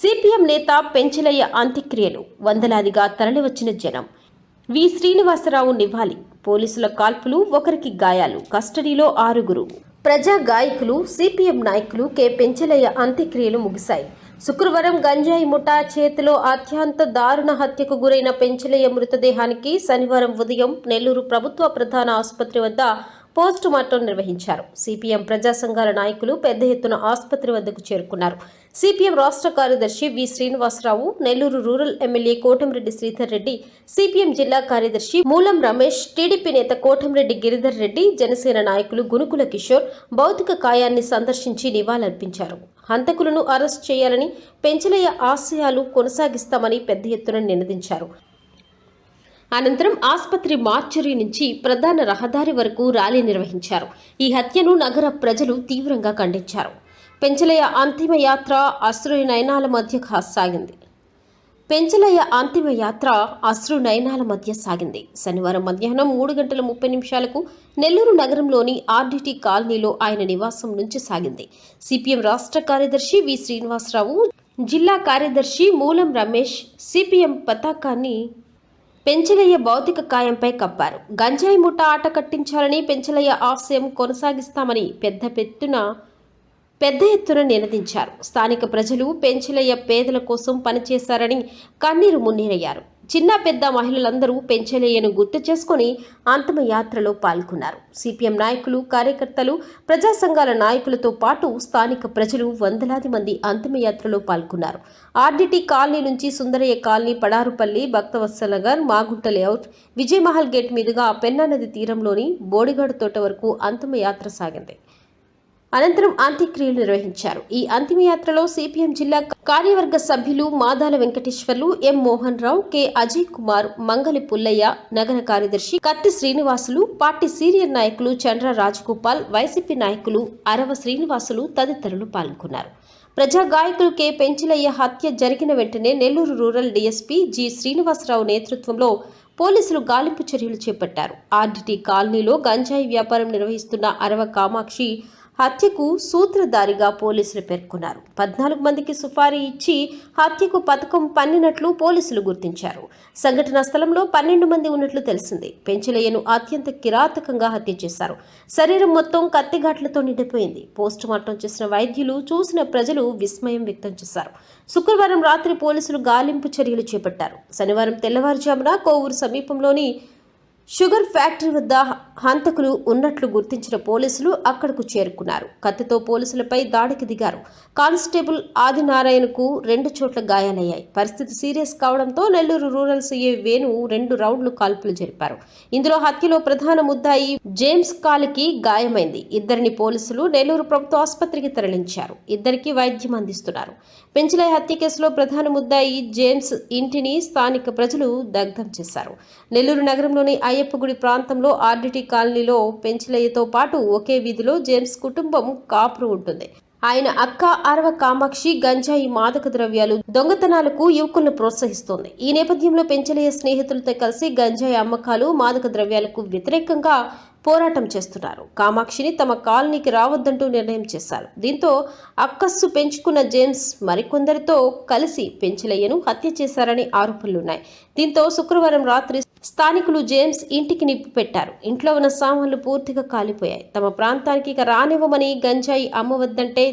CPM నేత పెంచలయ్య అంత్యక్రియలు. వందలాదిగా తరలివచ్చిన జనం. వి. శ్రీనివాసరావు నివాళి. పోలీసుల కాల్పులు ఒకరికి గాయాలు. కస్టడీలో ఆరుగురు. ప్రజా గాయకులు సిపిఎం నాయకులు కె. పెంచలయ్య అంత్యక్రియలు ముగిశాయి. శుక్రవారం గంజాయి ముఠా చేతిలో అత్యంత దారుణ హత్యకు గురైన పెంచలయ్య మృతదేహానికి శనివారం ఉదయం నెల్లూరు ప్రభుత్వ ప్రధాన ఆసుపత్రి వద్ద పోస్ట్ మార్టం నిర్వహించారు. సిపిఎం ప్రజా సంఘాల నాయకులు పెద్ద ఎత్తున ఆసుపత్రి వద్దకు చేరుకున్నారు. సిపిఎం రాష్ట్ర కార్యదర్శి V Srinivasa Rao Nellore rural MLA Kotamreddy Sridhar Reddy CPM జిల్లా కార్యదర్శి మూలం రమేష్ టీడీపీ నేత కోటంరెడ్డి గిరిధర్ రెడ్డి జనసేన నాయకులు గునుకుల కిషోర్ భౌతిక కాయాన్ని సందర్శించి నివాళులర్పించారు. హంతకులను అరెస్ట్ చేయాలని పెంచలయ్య ఆశయాలు కొనసాగిస్తామని పెద్ద ఎత్తున నినదించారు. అనంతరం ఆసుపత్రి మార్చరీ నుంచి ప్రధాన రహదారి వరకు ర్యాలీ నిర్వహించారు. ఈ హత్యను నగర ప్రజలు తీవ్రంగా ఖండించారు. పెంచలయ్య అంతిమ యాత్ర అశ్రు నయనాల మధ్య సాగింది. పెంచలయ్య అంతిమ యాత్ర అశ్రు నయనాల మధ్య సాగింది. శనివారం మధ్యాహ్నం మూడు గంటల ముప్పై నిమిషాలకు నెల్లూరు నగరంలోని ఆర్డిటి కాలనీలో ఆయన నివాసం నుంచి సాగింది. సిపిఎం రాష్ట్ర కార్యదర్శి వి శ్రీనివాసరావు జిల్లా కార్యదర్శి మూలం రమేష్ సిపిఎం పతాకాన్ని పెంచలయ్య భౌతిక కాయంపై కప్పారు. గంజాయి ముఠ ఆట కట్టించాలని పెంచలయ్య ఆశయం కొనసాగిస్తామని పెద్ద పెత్తున పెద్ద ఎత్తున నినదించారు. స్థానిక ప్రజలు పెంచలయ్య పేదల కోసం పనిచేశారని కన్నీరు మున్నీరయ్యారు. చిన్న పెద్ద మహిళలందరూ పెంచలేయను గుర్తు చేసుకుని అంతిమయాత్రలో పాల్గొన్నారు. సిపిఎం నాయకులు కార్యకర్తలు ప్రజా సంఘాల నాయకులతో పాటు స్థానిక ప్రజలు వందలాది మంది అంతిమయాత్రలో పాల్గొన్నారు. ఆర్డిటి కాలనీ నుంచి Sundarayya colony Padarupalli Bhaktavatsalanagar Magunta layout Vijayamahal gate మీదుగా పెన్నా నది తీరంలోని బోడిగాడు తోట వరకు అంతిమయాత్ర సాగింది. అనంతరం అంత్యక్రియలు నిర్వహించారు. ఈ అంతిమయాత్రలో సిపిఎం జిల్లా కార్యవర్గ సభ్యులు మాదాల వెంకటేశ్వర్లు ఎం మోహన్ రావు కె అజయ్ కుమార్ మంగలి పుల్లయ్య నగర కార్యదర్శి కత్తి శ్రీనివాసులు పార్టీ సీనియర్ నాయకులు చంద్ర రాజగోపాల్ వైసీపీ నాయకులు అరవ శ్రీనివాసులు తదితరులు పాల్గొన్నారు. ప్రజా గాయకులు కె పెంచిలయ్య హత్య జరిగిన వెంటనే Nellore rural DSP G Srinivasa Rao నేతృత్వంలో పోలీసులు గాలింపు చర్యలు చేపట్టారు. ఆర్డిటి కాలనీలో గంజాయి వ్యాపారం నిర్వహిస్తున్న అరవ కామాక్షి హత్యకు సూత్రధారిగా పోలీసులు పేర్కొన్నారు. పద్నాలుగు మందికి సుపారీ ఇచ్చి హత్యకు పథకం పన్నినట్లు పోలీసులు గుర్తించారు. సంఘటనా స్థలంలో పన్నెండు మంది ఉన్నట్లు తెలిసింది. పెంచలయ్యను అత్యంత కిరాతకంగా హత్య చేశారు. శరీరం మొత్తం కత్తిఘాట్లతో నిండిపోయింది. పోస్ట్ మార్టం చేసిన వైద్యులు చూసిన ప్రజలు విస్మయం వ్యక్తం చేశారు. శుక్రవారం రాత్రి పోలీసులు గాలింపు చర్యలు చేపట్టారు. శనివారం తెల్లవారుజామున కోవూరు సమీపంలోని షుగర్ ఫ్యాక్టరీ వద్ద హంతకులు ఉన్నట్లు గుర్తించిన పోలీసులు అక్కడకు చేరుకున్నారు. కత్తితో పోలీసులపై దాడికి దిగారు. కానిస్టేబుల్ ఆదినారాయణకు రెండు చోట్ల గాయాలయ్యాయి. పరిస్థితి సీరియస్ కావడంతో నెల్లూరు రూరల్ సీఏ వేణు రెండు రౌండ్లు కాల్పులు జరిపారు. ఇందులో హత్యలో ప్రధాన ముద్దాయి జేమ్స్ కాలికి గాయమైంది. ఇద్దరిని పోలీసులు నెల్లూరు ప్రభుత్వ ఆసుపత్రికి తరలించారు. ఇద్దరికి వైద్యం అందిస్తున్నారు. పెంచలై హత్య కేసులో ప్రధాన ముద్దాయి జేమ్స్ ఇంటిని స్థానిక ప్రజలు దగ్ధం చేశారు. నెల్లూరు నగరంలోని ఐ అయ్యప్పగుడి ప్రాంతంలో ఆర్డిటీ కాలనీలో పెంచలయ్యతో పాటు ఒకే వీధిలో జేమ్స్ కుటుంబం కాపురు ఉంటుంది. ఆయన అక్క అరవ కామాక్షి గంజాయి మాదక ద్రవ్యాలు దొంగతనాలకు యువకులను ప్రోత్సహిస్తోంది. ఈ నేపథ్యంలో పెంచలయ్య స్నేహితులతో కలిసి గంజాయి అమ్మకాలు మాదక ద్రవ్యాలకు వ్యతిరేకంగా పోరాటం చేస్తున్నారు. కామాక్షిని తమ కాలనీకి రావద్దంటూ నిర్ణయం చేశారు. దీంతో అక్కస్సు పెంచుకున్న జేమ్స్ మరికొందరితో కలిసి పెంచలయ్యను హత్య చేశారని ఆరోపణలున్నాయి. దీంతో శుక్రవారం రాత్రి స్థానికులు జేమ్స్ ఇంటికి నిప్పు పెట్టారు ఇంట్లో ఉన్న సామాన్లు పూర్తిగా కాలిపోయాయి. తమ ప్రాంతానికి ఇక రానివ్వమని గంజాయి అమ్మవద్దంటే